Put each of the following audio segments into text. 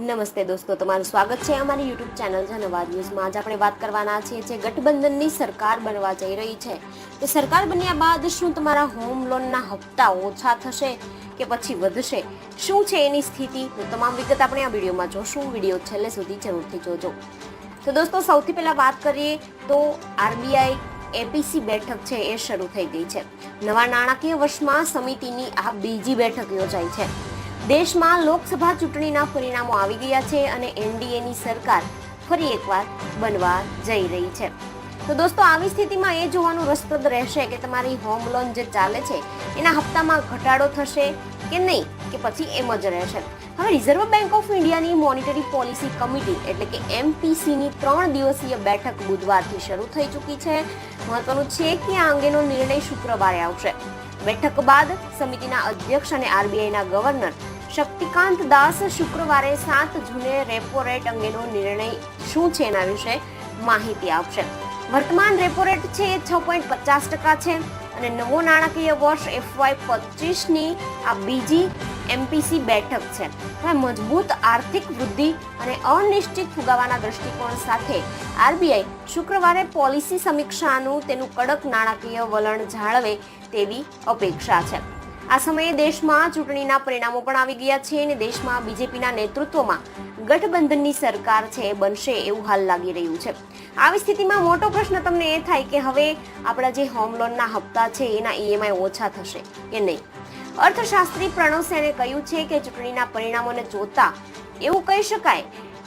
નમસ્તે દોસ્તો, તમારું સ્વાગત છે અમારી યુટ્યુબ ચેનલ જનવાદ ન્યૂઝમાં. આજે આપણે વાત કરવાના છીએ જે ગઠબંધનની સરકાર બનવા જઈ રહી છે. તો સરકાર બન્યા બાદ શું તમારા હોમ લોનના હપ્તા ઓછા થશે કે પછી વધશે? શું છે એની સ્થિતિ? તો તમામ વિગત આપણે આ વિડીયોમાં જોશું. વીડિયો છેલ્લે સુધી જરૂરથી જોજો. તો દોસ્તો, સૌથી પહેલાં વાત કરીએ તો આરબીઆઈ એપીસી બેઠક છે એ શરૂ થઈ ગઈ છે. નવા નાણાકીય વર્ષમાં સમિતિની આ બીજી બેઠક યોજાઈ છે. દેશમાં લોકસભા ચૂંટણીના પરિણામો આવી ગયા છે અને એનડીએની સરકાર ફરી એકવાર બનવા જઈ રહી છે. તો દોસ્તો, આવી સ્થિતિમાં એ જોવાનું રસપ્રદ રહેશે કે તમારી હોમ લોન જે ચાલે છે, એના હપ્તામાં ઘટાડો થશે કે નહીં? કે પછી એમ જ રહેશે. હવે રિઝર્વ બેંક ઓફ ઇન્ડિયાની મોનિટરી પોલિસી કમિટી એટલે કે એમપીસીની ત્રણ દિવસીય બેઠક બુધવારથી શરૂ થઈ ચૂકી છે. મહત્વનું છે કે આ અંગેનો નિર્ણય શુક્રવારે આવશે. બેઠક બાદ સમિતિના અધ્યક્ષ અને આરબીઆઈના ગવર્નર શક્તિકાંત દાસ શુક્રવારે સાત જૂને રેપો રેટ અંગેનો નિર્ણય શું છે એના વિશે માહિતી આપશે. વર્તમાન રેપો રેટ છે એ છ પોઈન્ટ પચાસ ટકા છે અને નવો નાણાકીય વર્ષ એફવાય પચીસની આ બીજી એમપીસી બેઠક છે. મજબૂત આર્થિક વૃદ્ધિ અને અનિશ્ચિત ફુગાવાના દૃષ્ટિકોણ સાથે આરબીઆઈ શુક્રવારે પોલિસી સમીક્ષાનું તેનું કડક નાણાકીય વલણ જાળવે તેવી અપેક્ષા છે. આ સમયે દેશમાં ચૂંટણીના પરિણામો પણ આવી ગયા છે અને દેશમાં બીજેપીના નેતૃત્વમાં ગઠબંધનની સરકાર છે એ બનશે એવું હાલ લાગી રહ્યું છે. આવી સ્થિતિમાં મોટો પ્રશ્ન તમને એ થાય કે હવે આપણા જે હોમ લોનના હપ્તા છે એના ઈએમઆઈ ઓછા થશે કે નહીં? અર્થશાસ્ત્રી પ્રણવ સેને કહ્યું છે કે ચૂંટણીના પરિણામોને જોતા એવું કહી શકાય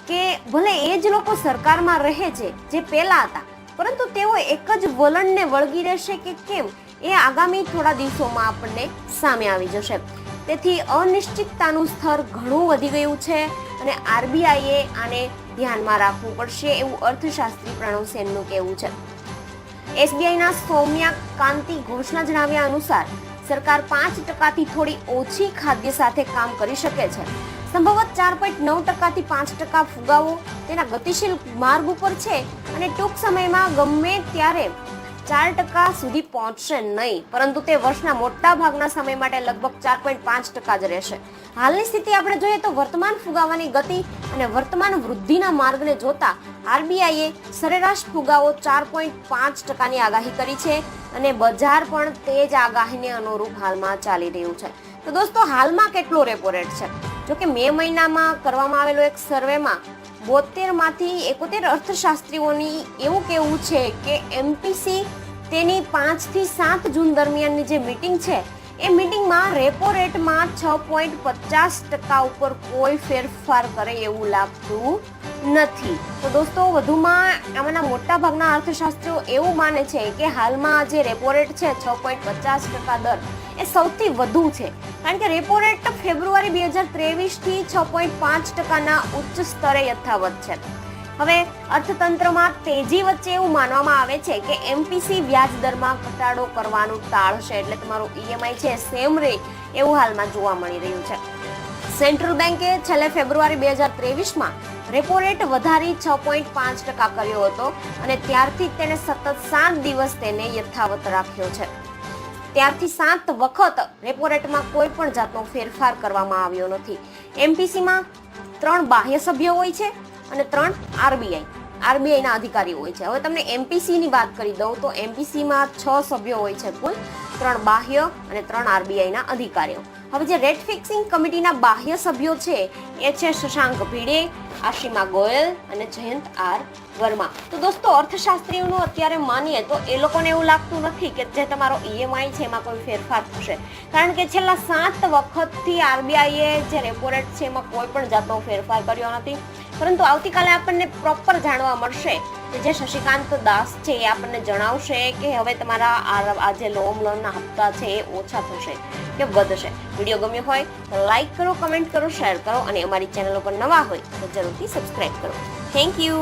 કે ભલે એ જ લોકો સરકારમાં રહે છે, જે પહેલા હતા, પરંતુ તેઓ એક જ વલણને વળગી રહેશે કે કેમ એ આગામી થોડા દિવસોમાં આપણને સામે આવી જશે. તેથી અનિશ્ચિતતાનું સ્તર ઘણું વધી ગયું છે અને આરબીઆઈએ આને ધ્યાનમાં રાખવું પડશે એવું અર્થશાસ્ત્રી પ્રણવ સેનનું કહેવું છે. એસબીઆઈના સૌમ્યા કાંતિ ઘોષના જણાવ્યા અનુસાર સરકાર પાંચ ટકાથી થોડી ઓછી ખાદ્ય સાથે કામ કરી શકે છે. સંભવત ચાર પોઈન્ટ નવ ટકાથી પાંચ ટકા ફુગાવો તેના ગતિશીલ માર્ગ ઉપર છે અને ટૂંક સમયમાં ગમે ત્યારે ચાર ટકા સુધી પહોંચશે નહીં, પરંતુ તે વર્ષના મોટા ભાગના સમય માટે લગભગ ચાર પોઈન્ટ પાંચ ટકા જ રહેશે. હાલની સ્થિતિ આપણે જોઈએ તો વર્તમાન ફુગાવાની ગતિ અને વર્તમાન વૃદ્ધિના માર્ગને જોતા આરબીઆઈએ સરેરાશ ફુગાવો ચાર પોઈન્ટ પાંચ ટકાની આગાહી કરી છે અને બજાર પણ તે જ આગાહીને અનુરૂપ હાલમાં ચાલી રહ્યું છે. તો દોસ્તો, હાલમાં કેટલો રેપો રેટ છે? જોકે મે મહિનામાં કરવામાં આવેલો એક સર્વેમાં બોતેરમાંથી એકોતેર અર્થશાસ્ત્રીઓની એવું કહેવું છે કે એમપીસી તેની પાંચથી સાત જૂન દરમિયાનની જે મીટિંગ છે એ મીટિંગમાં રેપો રેટમાં છ પોઈન્ટ પચાસ ટકા ઉપર કોઈ ફેરફાર કરે એવું લાગતું નથી. તો દોસ્તો, વધુમાં આમાંના મોટાભાગના અર્થશાસ્ત્રીઓ એવું માને છે કે હાલમાં જે રેપો રેટ છે છ પોઈન્ટ પચાસ ટકા દર, એ સૌથી વધુ છે. કારણ કે રેપો રેટ ફેબ્રુઆરી બે હજાર ત્રેવીસથી છ પોઈન્ટ પાંચ ટકાના ઉચ્ચ સ્તરે યથાવત છે. હવે અર્થતંત્રમાં તેજી વચ્ચે એવું માનવામાં આવે છે કે એમપીસી વ્યાજ દરમાં ઘટાડો કરવાનું ટાળશે એટલે તમારું ઈએમઆઈ છે સેમ રહે એવું હાલમાં જોવા મળી રહ્યું છે. સેન્ટ્રલ બેન્કે છેલ્લે ફેબ્રુઆરી બે હજાર ત્રેવીસમાં રેપો રેટ વધારી છ પોઈન્ટ પાંચ ટકા કર્યો હતો અને ત્યારથી તેને સતત સાત દિવસ તેને યથાવત રાખ્યો છે. ત્યારથી સાત વખત રેપો રેટમાં કોઈ પણ જાતનો ફેરફાર કરવામાં આવ્યો નથી. એમપીસીમાં ત્રણ બાહ્ય સભ્યો હોય છે અને ત્રણ આરબીઆઈ. આરબીઆઈના અધિકારીઓ હોય છે. હવે તમને એમપીસીની વાત કરી દઉં તો એમપીસીમાં છ સભ્યો હોય છે કુલ. ત્રણ બાહ્ય અને ત્રણ આરબીઆઈના અધિકારીઓ. હવે જે રેટ ફિક્સિંગ કમિટીના બાહ્ય સભ્યો છે, એ છે શશાંક ભીડે, આશિમા ગોયલ અને જયંત આર વર્મા. તો દોસ્તો, અર્થશાસ્ત્રીઓનું અત્યારે માનીએ તો એ લોકોને એવું લાગતું નથી કે જે તમારો ઈએમઆઈ છે, એમાં કોઈ ફેરફાર થશે. કારણ કે છેલ્લા સાત વખતથી આરબીઆઈએ જે રેપો રેટ છે, એમાં કોઈ પણ જાતનો ફેરફાર કર્યો નથી. પરંતુ આવતીકાલે આપણને પ્રોપર જાણવા મળશે કે જે શશિકાંત દાસ છે એ આપણને જણાવશે કે હવે તમારા આ જે લોમ લોનના હપ્તા છે એ ઓછા થશે કે વધશે. વીડિયો ગમ્યો હોય તો લાઈક કરો કમેન્ટ કરો શેર કરો અને અમારી ચેનલ ઉપર નવા હોય તો જરૂરથી સબસ્ક્રાઈબ કરો. Thank you